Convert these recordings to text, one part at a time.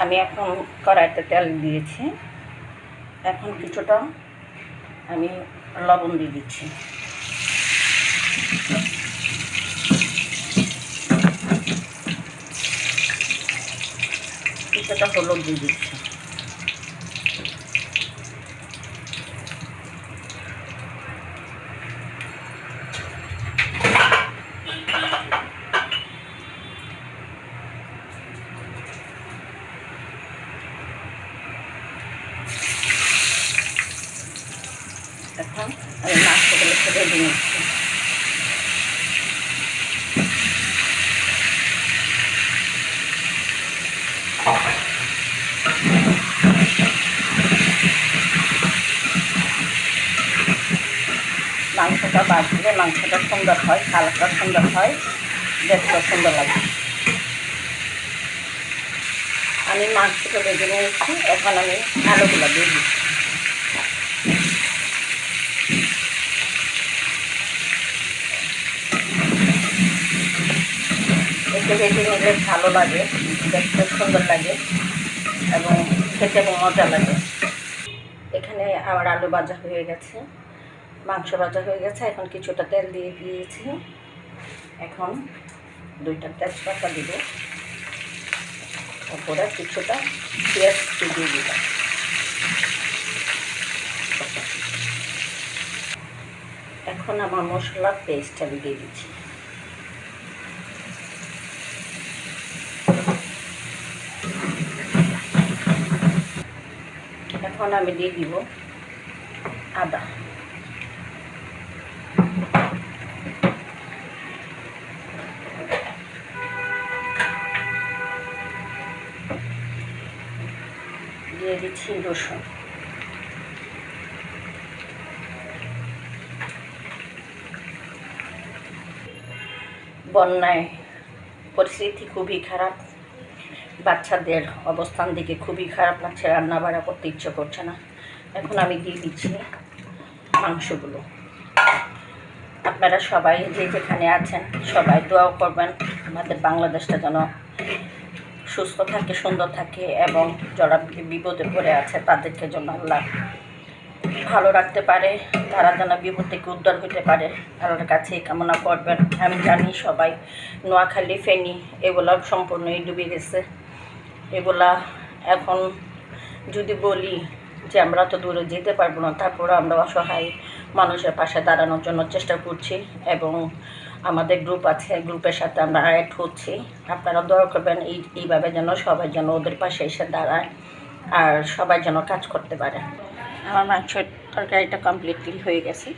আমি এখন কড়াইতে তেল দিয়েছি। এখন কিছুটা আমি লবণ দিয়ে দিচ্ছি। কিছুটা হলুদ দিয়ে দিচ্ছি। এখন আমি মাছগুলো ছেড়ে দিয়ে নিচ্ছি মাংসটা বাজলে মাংসটা সুন্দর হয়, কালারটা সুন্দর হয়, দেখতে সুন্দর লাগে। আমি মাংসটা বেজে নিয়েছি, এখন আমি আলুগুলো দিয়ে দিচ্ছি। এতে ভেজে নিলে ভালো লাগে দেখতে সুন্দর লাগে এবং খেতে মজা লাগে। এখানে আমার আলু ভাজা হয়ে গেছে, মাংস ভাজা হয়ে গেছে, এখন কিছুটা তেল দিয়ে দিয়েছি। এখন দুইটা তেজপাতা দিব। তারপরে কিছুটা পেঁয়াজ দিয়ে দিলাম। এখন আমার মশলার পেস্ট আমি দিয়ে দিচ্ছি। এখন আমি দিয়ে দিব আদা। দিয়ে দিচ্ছি রসুন। বন্যায় পরিস্থিতি খুবই খারাপ। বাচ্চাদের অবস্থান দেখে খুবই খারাপ লাগছে রান্না বাড়া করতে ইচ্ছে করছে না। এখন আমি দিয়ে দিচ্ছি মাংসগুলো। আপনারা সবাই যে যেখানে আছেন, সবাই দোয়াও করবেন। আমাদের বাংলাদেশটা যেন সুস্থ থাকে, সুন্দর থাকে এবং যারা বিপদে পড়ে আছে, তাদেরকে যেন আল্লাহ ভালো রাখতে পারে, তারা যেন বিপদ থেকে উদ্ধার হতে পারে। আল্লাহর কাছে কামনা করবেন। আমি জানি সবাই নোয়াখালী, ফেনী, এগুলো সম্পূর্ণই ডুবে গেছে। এগুলা এখন যদি বলি যে আমরা তো দূরে যেতে পারব না, তারপরে আমরা অসহায় মানুষের পাশে দাঁড়ানোর জন্য চেষ্টা করছি এবং আমাদের গ্রুপ আছে গ্রুপের সাথে আমরা অ্যাড হচ্ছি। আপনারা দয়া করবেন এই, এইভাবে যেন সবাই যেন ওদের পাশে এসে দাঁড়ায় আর সবাই যেন কাজ করতে পারে। আমার মাংসের তরকারিটা কমপ্লিটলি হয়ে গেছে।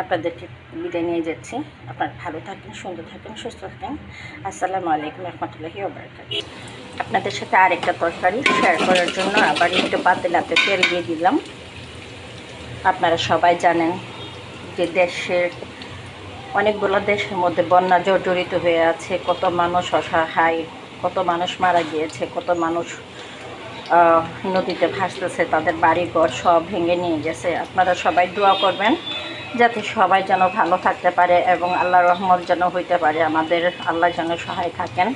আপনাদেরকে বিদায় নিয়ে যাচ্ছি। আপনার ভালো থাকেন, সুন্দর থাকেন, সুস্থ থাকেন। আসসালামু আলাইকুম রহমতুল্লাহি আপনাদের সাথে আরেকটা তরকারি শেয়ার করার জন্য আবার একটু পাতিলাতে তেল দিয়ে দিলাম। আপনারা সবাই জানেন যে দেশের, অনেকগুলো দেশের মধ্যে বন্যা জর্জরিত হয়ে আছে। কত মানুষ অসহায়, কত মানুষ মারা গিয়েছে, কত মানুষ নদীতে ভাসতেছে, তাদের বাড়িঘর সব ভেঙে নিয়ে গেছে। আপনারা সবাই দোয়া করবেন যাতে সবাই যেন ভালো থাকতে পারে এবং আল্লাহ রহমত যেন হইতে পারে। আমাদের আল্লাহ যেন সহায় থাকেন।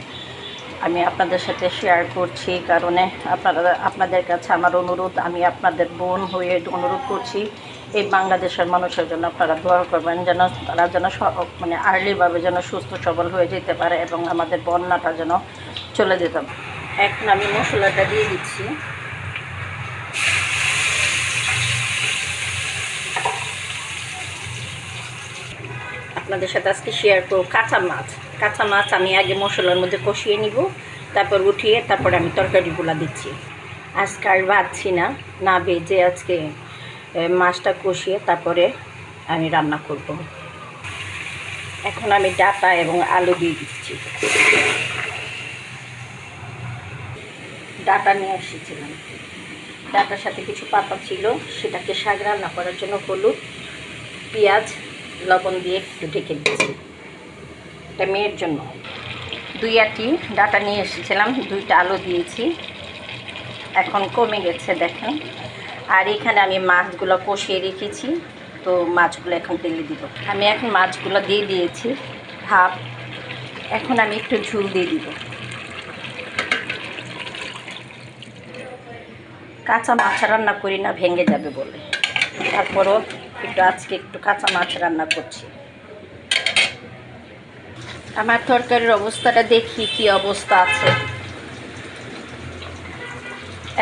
আমি আপনাদের সাথে শেয়ার করছি কারণে। আপনারা, আপনাদের কাছে আমার অনুরোধ, আমি আপনাদের বোন হয়ে অনুরোধ করছি, এই বাংলাদেশের মানুষের জন্য আপনারা দোয়া করবেন যেন তারা যেন মানে আর্লিভাবে যেন সুস্থ সবল হয়ে যেতে পারে এবং আমাদের বন্যাটা যেন চলে যেতে এখন আমি মশলাটা দিয়ে দিচ্ছি। আপনাদের সাথে আজকে শেয়ার করব কাঁচা মাছ। কাঁচা মাছ আমি আগে মশলার মধ্যে কষিয়ে নিব, তারপর উঠিয়ে তারপর আমি তরকারিগুলো দিচ্ছি। আজকে আর বাঁধছি না না ভেজে আজকে মাছটা কষিয়ে তারপরে আমি রান্না করব। এখন আমি ডাটা এবং আলু দিয়ে দিচ্ছি। ডাটা নিয়ে এসেছিলাম। ডাটার সাথে কিছু পাতা ছিল, সেটাকে শাক রান্না করার জন্য হলুদ, পেঁয়াজ, লবণ দিয়ে একটু ঢেকে দিয়েছি। এটা মেয়ের জন্য। দুই আটি ডাটা নিয়ে এসেছিলাম, দুইটা আলু দিয়েছি। এখন কমে গেছে, দেখেন। আর এখানে আমি মাছগুলো কষিয়ে রেখেছি, তো মাছগুলো এখন তেলে দিব। আমি এখন মাছগুলো দিয়ে দিয়েছি ভাব এখন আমি একটু ঝুল দিয়ে দিব। কাঁচা মাছ রান্না করি না, ভেঙে যাবে বলে। তারপরও একটু আজকে একটু কাঁচা মাছ রান্না করছি। আমার তরকারির অবস্থাটা দেখি কি অবস্থা আছে।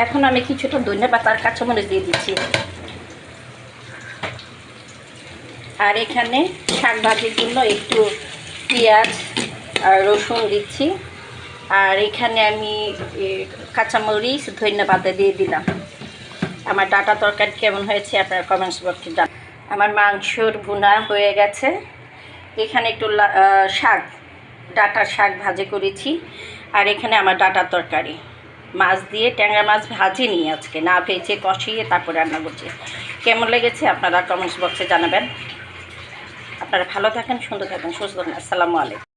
এখন আমি কিছুটা ধনে পাতার কাঁচামরিচ দিয়ে দিচ্ছি। আর এখানে শাক ভাজির জন্য একটু পেঁয়াজ আর রসুন দিচ্ছি। আর এখানে আমি কাঁচামরিচ ধনে পাতা দিয়ে দিলাম। আমার ডাটা তরকারি কেমন হয়েছে আপনার কমেন্টস বক্সে জান আমার মাংসর ভুনা হয়ে গেছে। এখানে একটু শাক ডাটার শাক ভাজি করেছি। আর এখানে আমার ডাটার তরকারি। মাছ দিয়ে ট্যাংরা মাছ ভাজিনি আজকে। না ভেজে কষিয়ে তারপরে রান্না করছি। কেমন লেগেছে আপনারা কমেন্টস বক্সে জানাবেন। আপনারা ভালো থাকেন, সুন্দর থাকেন, সুস্থ থাকেন। আসসালামু আলাইকুম।